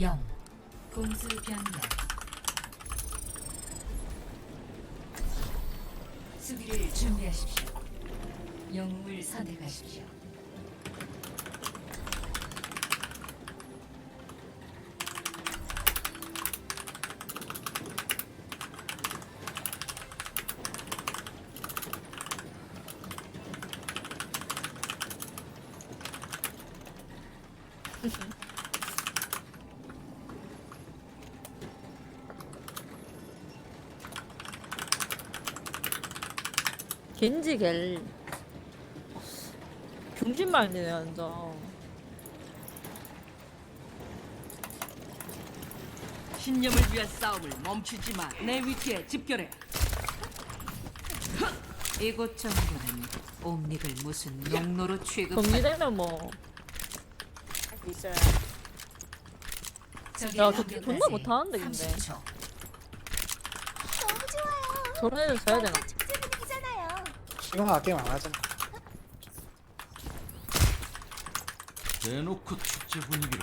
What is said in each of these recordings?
0 공수 변경. 수비를 준비하십시오. 영웅을 선택하십시오 겐지 겔 병신 말이네 완전 신념을 위한 싸움을 멈추지 마. 내 위치에 집결해. 이곳 정도는 옴닉을 무슨 농로로 취급할 범죄되면 뭐 있어요. 저 존나 못하는데, 근데. 30초. 너무 좋아요. 저런 애들 져야 되나 시간아 게임 안 하잖아. 대놓고 축제 분위기로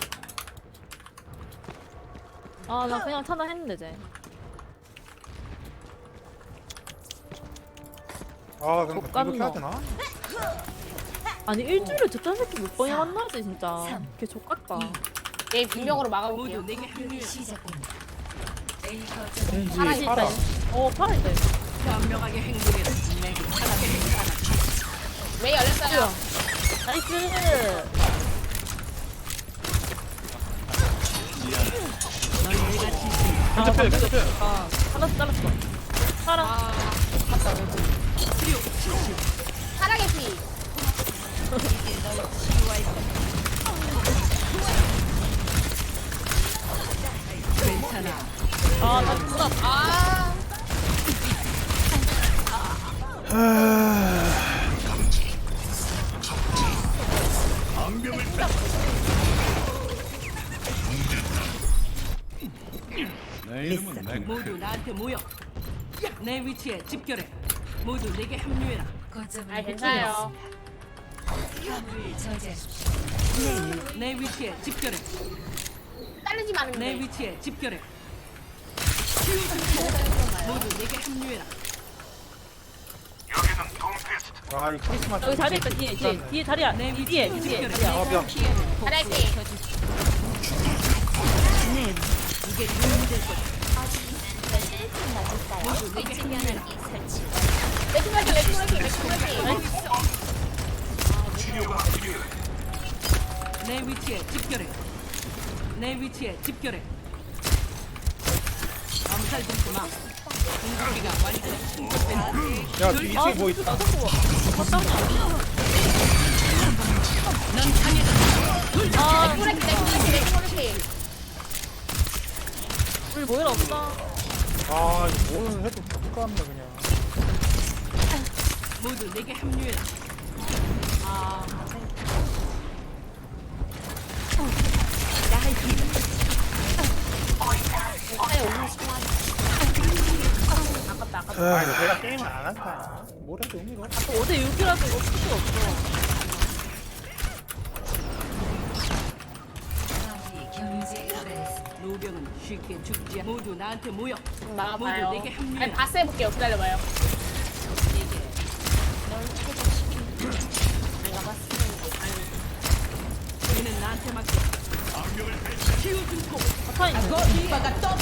아 나 그냥 차단했는데 쟤아 그럼 족같네. 이렇게 해야 되나? 아니 일주일에 저딴 새끼 몇 번이나 만나지 진짜 삼. 걔 족같다 얘 분명으로 막아볼게요. 파라 있다. 어 파라 있다 현명하게 행동해라. 메이 열렸어요. 나이스 아 방금. 아 잘랐어 잘랐어 아. 사랑의 피. 내 이름은 맥 모두 나한테 모여. 내 위치에 집결해. 모두 내게 합류해라. 거점을 아 괜찮아요. 화물을 저지하십시오 내 위치에 집결해. 자르지 마는 내 데 위치에 집결해. 모두 내게 합류해라. 아, 이 크리스마스. 여기 자리 있다 뒤에 뒤에 뒤에 자리야 내이 뒤에 위치에 이 뒤에 집결해. 아, 미안. 사랑의 피. 이게 도움이 될 거다. 레킹 레킹 레킹. 내 위치에 집결해. 내 위치에 집결해. 암살 듣지 마. 공격기가 완전 충족된다. 야, 뒤 2층에 뭐 있다. 넌 강해졌다. 아 레킹 레킹 레킹 레킹 레킹. 우리 모일 없어 아, 이거 뭘 해도 똑같네, 그냥. 모두 내게 합류해라. 아, 이거 내가 게임을 안 한다. 뭘 해도 의미가 없어. 또 5대 6이라도 이거 풀 수가 없어 노병은 쉽게 죽지 않. 모두 나한테 모여. 모두 내게 합류해. 아니 바스 해볼게요. 기다려봐요. 얘는 나한테 맡겨. 파인 이바가 떠.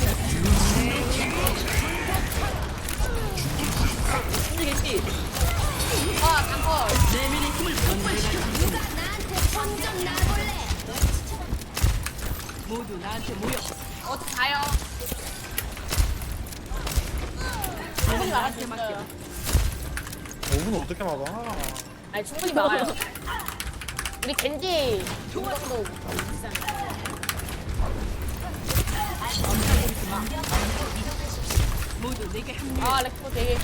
겐지 겐지 아, 강커. 내면의 힘을 넌 내가 나한테 모여. 어떻게 가요? 얘는 나한테 맡겨. 있어요. 5분 어떻게 막아? 아니 충분히 막아요. 우리 겐지 정도 비싼. 모두 내게 합류해. 아 되게.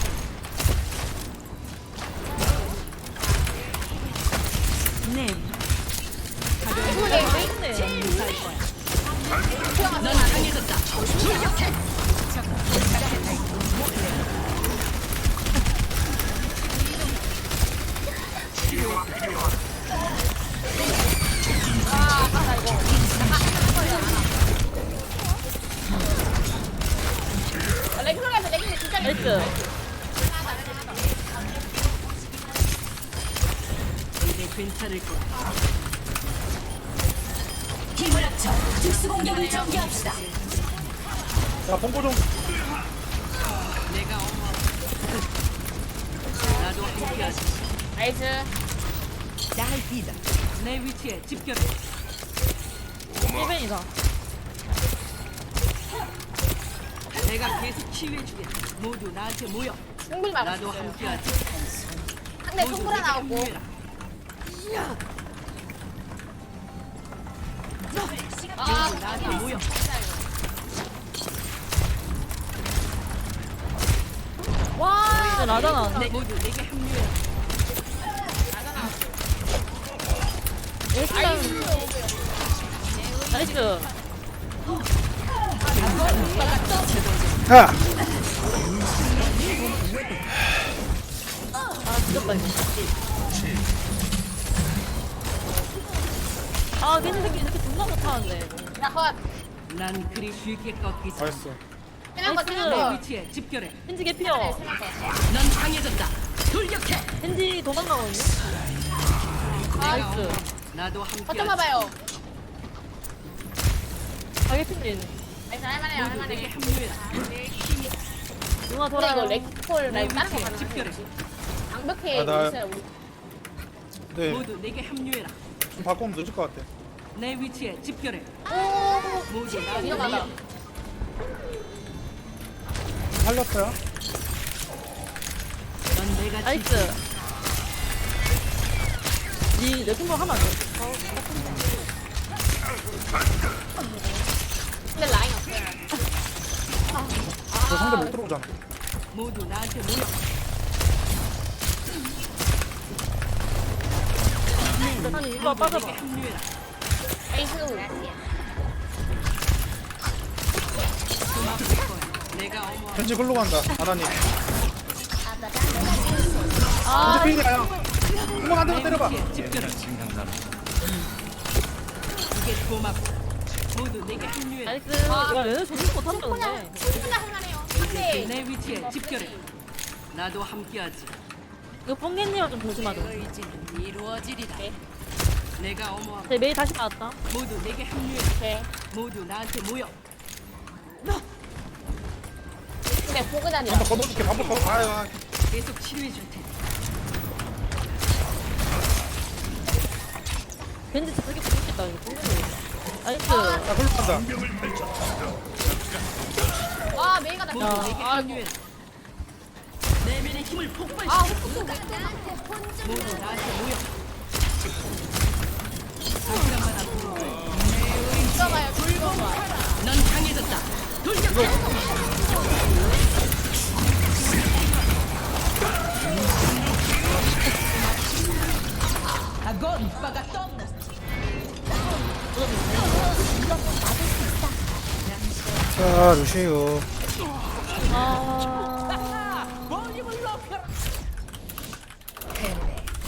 나이스 괜찮을 거야. 힘을 합쳐 특수 공격을 전개합시다. 야 봉고 좀 내가 어머. 나도 함께하지. 나이스. 내 위치에 집결해. 1벤이다. 내가 계속 치유해주게. 모두 나한테 모여. 충분히 나도. 함께하지. 상대 하나 하고. 합류해라. 아, 나한테 모여. 와, 라자 나왔네. 모두 내게 합류해라. 나이스. 야! 아, 죽였다, 이거. 아, 걔네 새끼 이렇게 존나 못하는데. 난 그리 쉽게 꺾이지. 나이스 세명 컷, 나이스. 세명 내 컷. 위치에 집결해. 헨지 개피어. 세명 컷. 넌 강해졌다. 돌격해. 헨지 도망가거든요. 나이스. 나도 함께하지. 버튼 봐봐요. 아, 개피인. 나이스, 할만해요, 할만해. 합류해라. 누나 근데 돌아. 이거 렉폴 내 말고 다른 거 위치에 가능 집결해. 방벽해 아, 나- 있어요, 우리. 네 모두 내게 합류해라. 좀 바꾸면 늦을 것 같아 내 위치에 집결해. 오, 모두 나한테 위험하다. 모여. 살렸어요? 나이스. 니 레킹볼 하면 안 돼. 근데 라인 없어요. 저 상대 못 들어오잖아 모두 나한테 모여. 아니, 이거 빠져봐. 나이스. 거야. 내가 어머. 벤지 글로 간다 아나님 아, 필이야 한번 한 대만 내 때려봐. 나이스. 야, 얘네 저기 못한다, 근데. 충분히 할만해요. 상대. 내 위치에 집결해. 나도 함께하지. 이거 뽕개님이랑 좀 조심하자. 의지는 이루어지리라. 내가 어머. 제 메이 다시 나왔다. 모두 내게 합류해. 네. 모두 나한테 모여. 근데 보그다니야. 한번 걷어줄게 한번 걷어 아유 아, 계속 치료해 줄 테니. 왠지 저렇게 부르겠다, 이거. 나이스. 야 글로 간다 아, 메이가 나. 아, 합류해. 내면의 힘을 폭발. 아, 훅훅 모두 나한테 모여. 잠깐만 앞으로. 들어가요. 들어가. 넌 강해졌다. 자 루시오 아.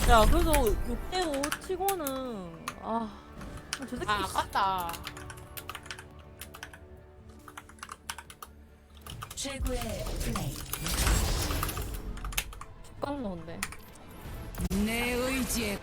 야, 그래도 6대5 치고는, 아. 저 새끼 아, 아깝다. 최고의 플레이. 깜놀인데. 내 의지에